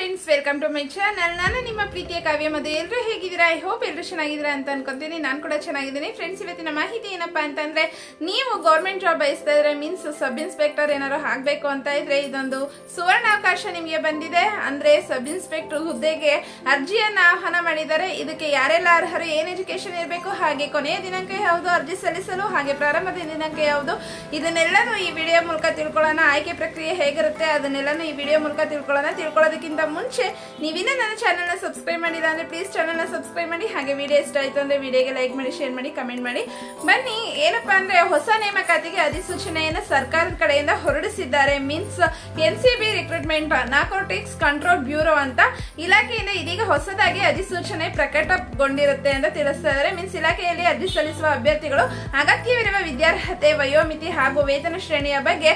Friends welcome to my channel ನಾನು ನಿಮ್ಮ ಪ್ರೀತಿಯ ಕಾವ್ಯ ಮದುವೆ. ಎಲ್ಲರೂ ಹೇಗಿದ್ದೀರಾ? ಐ ಹೋಪ್ ಎಲ್ಲರೂ ಚೆನ್ನಾಗಿದ್ದೀರಾ ಅಂತ ಅನ್ಕೊತೀನಿ. ನಾನು ಕೂಡ ಚೆನ್ನಾಗಿದ್ದೀನಿ. ಫ್ರೆಂಡ್ಸ್ ಇವತ್ತಿನ ಮಾಹಿತಿ ಏನಪ್ಪಾ ಅಂತಂದ್ರೆ, ನೀವು ಗೌರ್ಮೆಂಟ್ ಜಾಬ್ ಬಯಸ್ತಾ ಇದ್ರೆ ಮೀನ್ಸ್ ಸಬ್ ಇನ್ಸ್ಪೆಕ್ಟರ್ ಏನಾದ್ರು ಆಗ್ಬೇಕು ಅಂತ ಇದ್ರೆ, ಇದೊಂದು ಸುವರ್ಣ ಅವಕಾಶ ನಿಮಗೆ ಬಂದಿದೆ. ಅಂದ್ರೆ ಸಬ್ ಇನ್ಸ್ಪೆಕ್ಟರ್ ಹುದ್ದೆಗೆ ಅರ್ಜಿಯನ್ನ ಆಹ್ವಾನ ಮಾಡಿದ್ದಾರೆ. ಇದಕ್ಕೆ ಯಾರೆಲ್ಲ ಅರ್ಹರು, ಏನ್ ಎಜುಕೇಶನ್ ಇರಬೇಕು, ಹಾಗೆ ಕೊನೆಯ ದಿನಾಂಕ ಯಾವುದು, ಅರ್ಜಿ ಸಲ್ಲಿಸಲು, ಹಾಗೆ ಪ್ರಾರಂಭದ ದಿನಾಂಕ ಯಾವುದು, ಇದನ್ನೆಲ್ಲನೂ ಈ ವಿಡಿಯೋ ಮೂಲಕ ತಿಳ್ಕೊಳ್ಳೋಣ. ಆಯ್ಕೆ ಪ್ರಕ್ರಿಯೆ ಹೇಗಿರುತ್ತೆ, ಅದನ್ನೆಲ್ಲನೂ ಈ ವಿಡಿಯೋ ಮೂಲಕ ತಿಳ್ಕೊಳ್ಳೋಣ. ತಿಳ್ಕೊಳ್ಳೋದಕ್ಕಿಂತ ಮುಂಚೆ ನೀವಿನ್ನ ನನ್ನ ಚಾನಲ್ನ ಸಬ್ಸ್ಕ್ರೈಬ್ ಮಾಡಿಲ್ಲ ಅಂದ್ರೆ ಪ್ಲೀಸ್ ಚಾನಲ್ನ ಸಬ್ಸ್ಕ್ರೈಬ್ ಮಾಡಿ. ಹಾಗೆ ವಿಡಿಯೋ ಇಷ್ಟ ಆಯ್ತು ಅಂದ್ರೆ ವಿಡಿಯೋಗೆ ಲೈಕ್ ಮಾಡಿ ಶೇರ್ ಮಾಡಿ ಕಮೆಂಟ್ ಮಾಡಿ. ಬನ್ನಿ, ಏನಪ್ಪಾ ಅಂದ್ರೆ ಹೊಸ ನೇಮಕಾತಿಗೆ ಅಧಿಸೂಚನೆಯನ್ನು ಸರ್ಕಾರದ ಕಡೆಯಿಂದ ಹೊರಡಿಸಿದ್ದಾರೆ. Means N C B recruitment narcotics control bureau ಅಂತ ಇಲಾಖೆಯಿಂದ ಇದೀಗ ಹೊಸದಾಗಿ ಅಧಿಸೂಚನೆ ಪ್ರಕಟಗೊಂಡಿರುತ್ತೆ ಅಂತ ತಿಳಿಸ್ತಾ ಇದ್ದಾರೆ. ಮೀನ್ಸ್ ಇಲಾಖೆಯಲ್ಲಿ ಅರ್ಜಿ ಸಲ್ಲಿಸುವ ಅಭ್ಯರ್ಥಿಗಳು ಅಗತ್ಯವಿರುವ ವಿದ್ಯಾರ್ಹತೆ, ವಯೋಮಿತಿ ಹಾಗೂ ವೇತನ ಶ್ರೇಣಿಯ ಬಗ್ಗೆ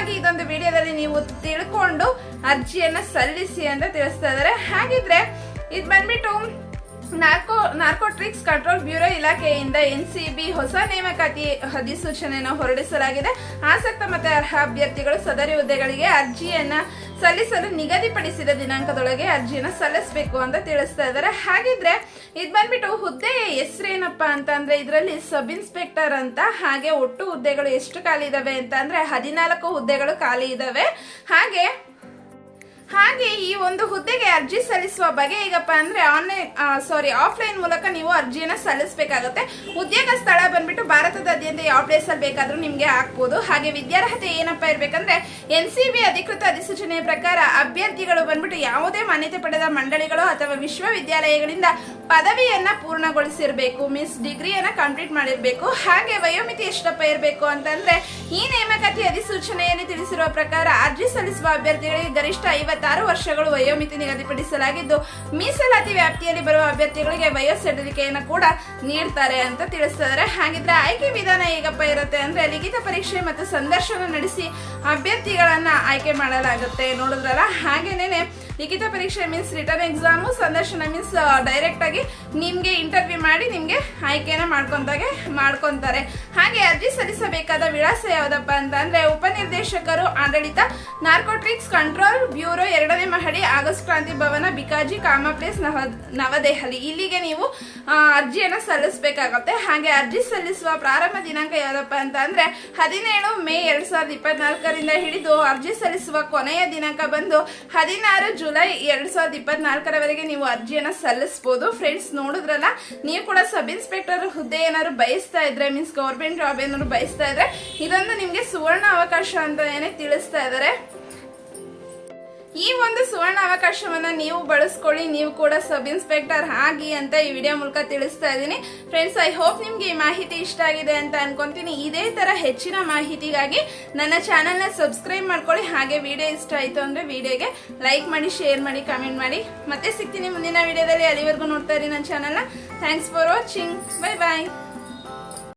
ಸಂಪೂರ್ಣವಾಗಿ ಇದೊಂದು ವಿಡಿಯೋದಲ್ಲಿ ನೀವು ತಿಳ್ಕೊಂಡು ಅರ್ಜಿಯನ್ನ ಸಲ್ಲಿಸಿ ಅಂತ ತಿಳಿಸ್ತಾ ಇದ್ದಾರೆ. ಹಾಗಿದ್ರೆ ಇದು ಬಂದ್ಬಿಟ್ಟು ನಾರ್ಕೋ ನಾರ್ಕೋಟ್ರಿಕ್ಸ್ ಕಂಟ್ರೋಲ್ ಬ್ಯೂರೋ ಇಲಾಖೆಯಿಂದ ಎನ್ ಸಿ ಬಿ ಹೊಸ ನೇಮಕಾತಿ ಅಧಿಸೂಚನೆಯನ್ನು ಹೊರಡಿಸಲಾಗಿದೆ. ಆಸಕ್ತ ಮತ್ತು ಅರ್ಹ ಅಭ್ಯರ್ಥಿಗಳು ಸದರಿ ಹುದ್ದೆಗಳಿಗೆ ಅರ್ಜಿಯನ್ನು ಸಲ್ಲಿಸಲು ನಿಗದಿಪಡಿಸಿದ ದಿನಾಂಕದೊಳಗೆ ಅರ್ಜಿಯನ್ನು ಸಲ್ಲಿಸಬೇಕು ಅಂತ ತಿಳಿಸ್ತಾ ಇದ್ದಾರೆ. ಹಾಗಿದ್ರೆ ಇದು ಬಂದ್ಬಿಟ್ಟು ಹುದ್ದೆಯ ಹೆಸರೇನಪ್ಪ ಅಂತ ಅಂದ್ರೆ ಇದರಲ್ಲಿ ಸಬ್ ಇನ್ಸ್ಪೆಕ್ಟರ್ ಅಂತ, ಹಾಗೆ ಒಟ್ಟು ಹುದ್ದೆಗಳು ಎಷ್ಟು ಖಾಲಿ ಇದಾವೆ ಅಂತ ಅಂದ್ರೆ ಹದಿನಾಲ್ಕು ಹುದ್ದೆಗಳು ಖಾಲಿ ಇದಾವೆ. ಹಾಗೆ ಒಂದು ಹುದ್ದೆಗೆ ಅರ್ಜಿ ಸಲ್ಲಿಸುವ ಬಗ್ಗೆ ಈಗಪ್ಪ ಅಂದ್ರೆ ಆನ್ಲೈನ್ ಸಾರಿ ಆಫ್ಲೈನ್ ಮೂಲಕ ನೀವು ಅರ್ಜಿಯನ್ನ ಸಲ್ಲಿಸಬೇಕಾಗುತ್ತೆ. ಉದ್ಯೋಗ ಸ್ಥಳ ಬಂದ್ಬಿಟ್ಟು ಭಾರತದಾದ್ಯಂತ ಯಾವ ಪ್ಲೇಸ್ ಅಲ್ಲಿ ಬೇಕಾದ್ರೂ ನಿಮ್ಗೆ ಹಾಕ್ಬೋದು. ಹಾಗೆ ವಿದ್ಯಾರ್ಹತೆ ಏನಪ್ಪ ಇರ್ಬೇಕಂದ್ರೆ ಎನ್ ಸಿ ಬಿ ಅಧಿಕೃತ ಅಧಿಸೂಚನೆಯ ಪ್ರಕಾರ ಅಭ್ಯರ್ಥಿಗಳು ಬಂದ್ಬಿಟ್ಟು ಯಾವುದೇ ಮಾನ್ಯತೆ ಪಡೆದ ಮಂಡಳಿಗಳು ಅಥವಾ ವಿಶ್ವವಿದ್ಯಾಲಯಗಳಿಂದ ಪದವಿಯನ್ನ ಪೂರ್ಣಗೊಳಿಸಿರ್ಬೇಕು ಮೀನ್ಸ್ ಡಿಗ್ರಿಯನ್ನ ಕಂಪ್ಲೀಟ್ ಮಾಡಿರ್ಬೇಕು. ಹಾಗೆ ವಯೋಮಿತಿ ಎಷ್ಟಪ್ಪ ಇರಬೇಕು ಅಂತಂದ್ರೆ, ಈ ನೇಮಕಾತಿ ಅಧಿಸೂಚನೆಯಲ್ಲಿ ತಿಳಿಸಿರುವ ಪ್ರಕಾರ ಅರ್ಜಿ ಸಲ್ಲಿಸುವ ಅಭ್ಯರ್ಥಿಗಳಿಗೆ ಗರಿಷ್ಠ ಐವತ್ತಾರು ವರ್ಷಗಳು ವಯೋಮಿತಿ ನಿಗದಿಪಡಿಸಲಾಗಿದ್ದು, ಮೀಸಲಾತಿ ವ್ಯಾಪ್ತಿಯಲ್ಲಿ ಬರುವ ಅಭ್ಯರ್ಥಿಗಳಿಗೆ ವಯೋಸಡಿಲಿಕೆಯನ್ನು ಕೂಡ ನೀಡ್ತಾರೆ ಅಂತ ತಿಳಿಸ್ತಿದ್ದಾರೆ. ಹಾಗಿದ್ರೆ ಆಯ್ಕೆ ವಿಧಾನ ಹೇಗಪ್ಪ ಇರುತ್ತೆ ಅಂದ್ರೆ, ಲಿಖಿತ ಪರೀಕ್ಷೆ ಮತ್ತು ಸಂದರ್ಶನ ನಡೆಸಿ ಅಭ್ಯರ್ಥಿಗಳನ್ನ ಆಯ್ಕೆ ಮಾಡಲಾಗುತ್ತೆ. ನೋಡಿದ್ರಲ್ಲ, ಹಾಗೇನೇನೆ, ಲಿಖಿತ ಪರೀಕ್ಷೆ ಮೀನ್ಸ್ ರಿಟರ್ನ್ ಎಕ್ಸಾಮು ಸಂದರ್ಶನ ಮೀನ್ಸ್ ಡೈರೆಕ್ಟ್ ಆಗಿ ನಿಮ್ಗೆ ಇಂಟರ್ವ್ಯೂ ಮಾಡಿ ನಿಮ್ಗೆ ಆಯ್ಕೆನ ಮಾಡ್ಕೊಂತಾಗೆ ಮಾಡ್ಕೊಂತಾರೆ. ಹಾಗೆ ಅರ್ಜಿ ಸಲ್ಲಿಸಬೇಕಾದ ವಿಳಾಸ ಯಾವ್ದಪ್ಪ ಅಂತ ಅಂದ್ರೆ ಉಪನಿರ್ದೇಶಕರು ಆಡಳಿತ ನಾರ್ಕೋಟ್ರಿಕ್ಸ್ ಕಂಟ್ರೋಲ್ ಬ್ಯೂರೋ ಎರಡನೇ ಮಹಡಿ, ಆಗಸ್ಟ್ ಕ್ರಾಂತಿ ಭವನ, ಬಿಕಾಜಿ ಕಾಮ ಪ್ಲೇಸ್ ನವ, ನವದೆಹಲಿ. ಇಲ್ಲಿಗೆ ನೀವು ಅರ್ಜಿಯನ್ನು ಸಲ್ಲಿಸಬೇಕಾಗತ್ತೆ. ಹಾಗೆ ಅರ್ಜಿ ಸಲ್ಲಿಸುವ ಪ್ರಾರಂಭ ದಿನಾಂಕ ಯಾವುದಪ್ಪ ಅಂತ ಅಂದರೆ, ಹದಿನೇಳು ಮೇ ಎರಡು ಸಾವಿರದ ಇಪ್ಪತ್ನಾಲ್ಕರಿಂದ ಹಿಡಿದು ಅರ್ಜಿ ಸಲ್ಲಿಸುವ ಕೊನೆಯ ದಿನಾಂಕ ಬಂದು ಹದಿನಾರು ಜುಲೈ ಎರಡು ಸಾವಿರದ ಇಪ್ಪತ್ನಾಲ್ಕರವರೆಗೆ ನೀವು ಅರ್ಜಿಯನ್ನು ಸಲ್ಲಿಸಬಹುದು ಫ್ರೆಂಡ್ಸ್, ನೋಡಿದ್ರಲ್ಲ, ನೀವು ಕೂಡ ಸಬ್ ಇನ್ಸ್ಪೆಕ್ಟರ್ ಹುದ್ದೆ ಏನಾದ್ರು ಬಯಸ್ತಾ ಇದ್ರೆ, ಮೀನ್ಸ್ ಗೌರ್ಮೆಂಟ್ ಜಾಬ್ ಏನಾದ್ರು ಬಯಸ್ತಾ ಇದ್ರೆ, ಇದೊಂದು ನಿಮಗೆ ಸುವರ್ಣ ಅವಕಾಶ ಅಂತ ಏನೇ ತಿಳಿಸ್ತಾ ಇದ್ದಾರೆ. ಈ ಒಂದು ಸುವರ್ಣ ಅವಕಾಶವನ್ನ ನೀವು ಬಳಸ್ಕೊಳ್ಳಿ, ನೀವು ಕೂಡ ಸಬ್ ಇನ್ಸ್ಪೆಕ್ಟರ್ ಆಗಿ ಅಂತ ಈ ವಿಡಿಯೋ ಮೂಲಕ ತಿಳಿಸ್ತಾ ಇದ್ದೀನಿ. ಫ್ರೆಂಡ್ಸ್ ಐ ಹೋಪ್ ನಿಮ್ಗೆ ಈ ಮಾಹಿತಿ ಇಷ್ಟ ಆಗಿದೆ ಅಂತ ಅನ್ಕೊಂತೀನಿ. ಇದೇ ತರ ಹೆಚ್ಚಿನ ಮಾಹಿತಿಗಾಗಿ ನನ್ನ ಚಾನೆಲ್ನ ಸಬ್ಸ್ಕ್ರೈಬ್ ಮಾಡ್ಕೊಳ್ಳಿ. ಹಾಗೆ ವಿಡಿಯೋ ಇಷ್ಟ ಆಯ್ತು ಅಂದ್ರೆ ವಿಡಿಯೋಗೆ ಲೈಕ್ ಮಾಡಿ, ಶೇರ್ ಮಾಡಿ, ಕಮೆಂಟ್ ಮಾಡಿ. ಮತ್ತೆ ಸಿಗ್ತೀನಿ ಮುಂದಿನ ವಿಡಿಯೋದಲ್ಲಿ. ಅಲ್ಲಿವರೆಗೂ ನೋಡ್ತಾ ಇರಿ ನನ್ನ ಚಾನೆಲ್ನ. Thanks for watching bye bye